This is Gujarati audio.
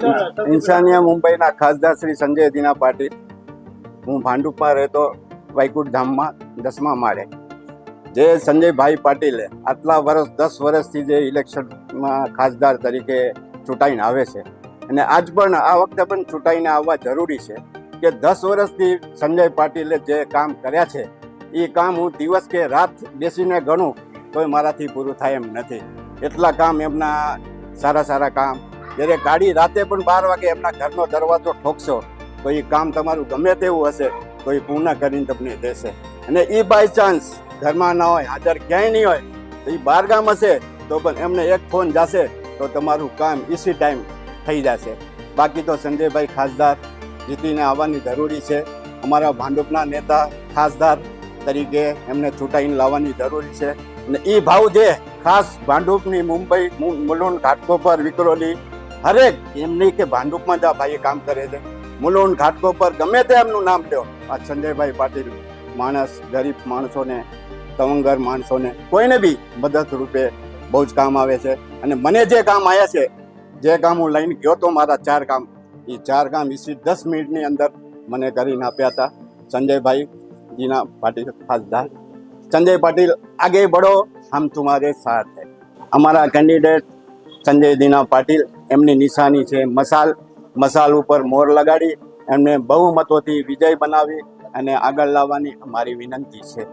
ઇન્સાનિયા મુંબઈના ખાસદાર શ્રી સંજય દીના પાટીલ હું ભાંડુપમાં રહેતો વૈકુંઠ ધામમાં દસમા માળે. જે સંજયભાઈ પાટીલે આટલા વર્ષ દસ વર્ષથી જે ઇલેક્શનમાં ખાસદાર તરીકે ચૂંટાઈને આવે છે. અને આજ પણ આ વખતે પણ ચૂંટાઈને આવવા જરૂરી છે કે દસ વર્ષથી સંજય પાટીલે જે કામ કર્યા છે એ કામ હું દિવસ કે રાત બેસીને ગણું તોય મારાથી પૂરું થાય એમ નથી. એટલા કામ એમના સારા સારા કામ જ્યારે ગાડી રાતે પણ બાર વાગે એમના ઘરનો દરવાજો ઠોકશો, તો એ કામ તમારું ગમે તેવું હશે, તો એ પૂર્ણ કરીને તમને દેશે. અને એ બાય ચાન્સ ઘરમાં ના હોય, હાજર ક્યાંય નહીં હોય, તો એ બહાર ગામ હશે, તો પણ એમને એક ફોન જશે, તો તમારું કામ ઈસી ટાઈમ થઈ જશે. બાકી તો સંજયભાઈ ખાસદાર જીતીને આવવાની જરૂરી છે. અમારા ભાંડુપના નેતા ખાસદાર તરીકે એમને ચૂંટાઈને લાવવાની જરૂરી છે. અને એ ભાવ જે ખાસ ભાંડુપની મુંબઈ મુલુંડ ઘાટકો પર વિક્રોલી હરેક એમની કે ભાંડુપમાં જ આ ભાઈ કામ કરે છે. મુલોન ઘાટકો પર ગમે તે એમનું નામ લ્યો. આ સંજયભાઈ પાટીલ માણસ, ગરીબ માણસોને, તવંગર માણસોને કોઈને બી મદદ રૂપે બહુ જ કામ આવે છે. અને મને જે કામ આવ્યા છે, જે કામ હું લઈને ગયો તો મારા ચાર કામ. એ ચાર કામ ઈસી દસ મિનિટની અંદર મને કરીને આપ્યા હતા. સંજયભાઈ જીના પાટીલ ખાસદાર. સંજય પાટીલ આગે બઢો હમ તુમારે સાથ હૈ અમારા કેન્ડિડેટ સંજય દીના પાટીલ એમની નિશાની છે. મસાલ મસાલ ઉપર મોર લગાડી એમને બહુમતોથી વિજય બનાવી અને આગળ લાવવાની અમારી વિનંતી છે.